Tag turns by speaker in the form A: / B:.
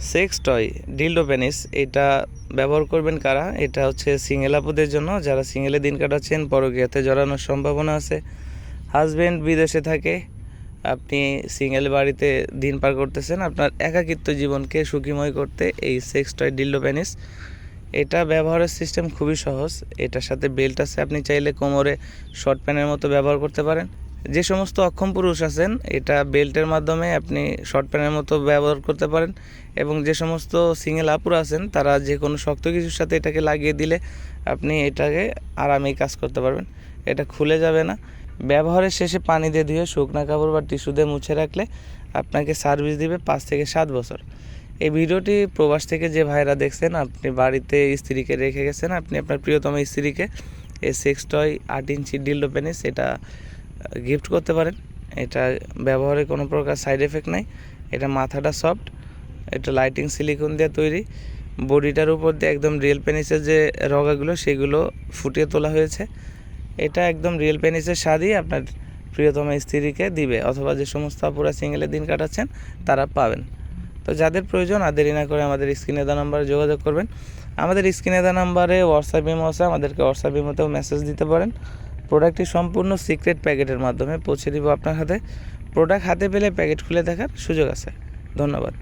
A: Sex toy dildo penis এটা ব্যবহার করবেন কারা? এটা হচ্ছে সিঙ্গেল আপুদের জন্য। যারা সিঙ্গেলে দিন কাটাচ্ছেন, পরকীয়াতে জড়ানোর সম্ভাবনা আছে। হাজবেন্ড বিদেশে থাকে। আপনি সিঙ্গেল বাড়িতে দিন পার করতেছেন, আপনার একাকিত্ব জীবনকে সুখীময় করতে এই সেক্স টয় ডিল্ডো পেনিস এটা ব্যবহারের সিস্টেম খুবই সহজ। এটার সাথে বেল্ট আছে, আপনি চাইলে কোমরে শর্ট প্যান্টের মতো ব্যবহার করতে পারেন। যে সমস্ত অক্ষম পুরুষ আছেন, এটা বেল্টের মাধ্যমে আপনি শর্ট প্যান্টের মতো ব্যবহার করতে পারেন এবং যে সমস্ত সিঙ্গেল আপুরা আছেন, তারা যে কোনো শক্ত কিছুর সাথে এটাকে লাগিয়ে দিলে আপনি এটাকে আরামেই কাজ করতে পারবেন। এটা খুলে যাবে না। ব্যবহারের শেষে পানি দিয়ে ধুয়ে শুকনা কাপড় বা টিস্যু দিয়ে মুছে রাখলে আপনাকে সার্ভিস দিবে পাঁচ থেকে সাত বছর। এই ভিডিওটি প্রবাস থেকে যে ভাইরা দেখছেন, আপনি বাড়িতে স্ত্রীকে রেখে গেছেন, আপনি আপনার প্রিয়তম স্ত্রীকে এই সেক্স টয় আট ইঞ্চি ডিল্ডো পেনিস এটা গিফট করতে পারেন। এটা ব্যবহারে কোনো প্রকার সাইড এফেক্ট নাই। এটা মাথাটা সফট, এটা লাইটিং সিলিকন দিয়ে তৈরি। বডিটার উপর দিয়ে একদম রিয়েল পেনিসের যে রগাগুলো, সেগুলো ফুটিয়ে তোলা হয়েছে। এটা একদম রিয়েল পেনিসের স্বাদই আপনার প্রিয়তম স্ত্রীকে দিবে, অথবা যে সমস্ত আপুরা সিঙ্গেলে দিন কাটাচ্ছেন, তারা পাবেন। তো যাদের প্রয়োজন, আর দেরি না করে আমাদের স্ক্রিনে দেওয়া নাম্বারে যোগাযোগ করবেন। আমাদের স্ক্রিনে দেওয়া নাম্বারে হোয়াটসঅ্যাপ ইমো আছে। আমাদেরকে হোয়াটসঅ্যাপ ইমোতেও মেসেজ দিতে পারেন। প্রোডাক্টটি সম্পূর্ণ সিক্রেট প্যাকেটের মাধ্যমে পৌঁছে দিব আপনার হাতে। প্রোডাক্ট হাতে পেলে প্যাকেট খুলে দেখার সুযোগ আছে। ধন্যবাদ।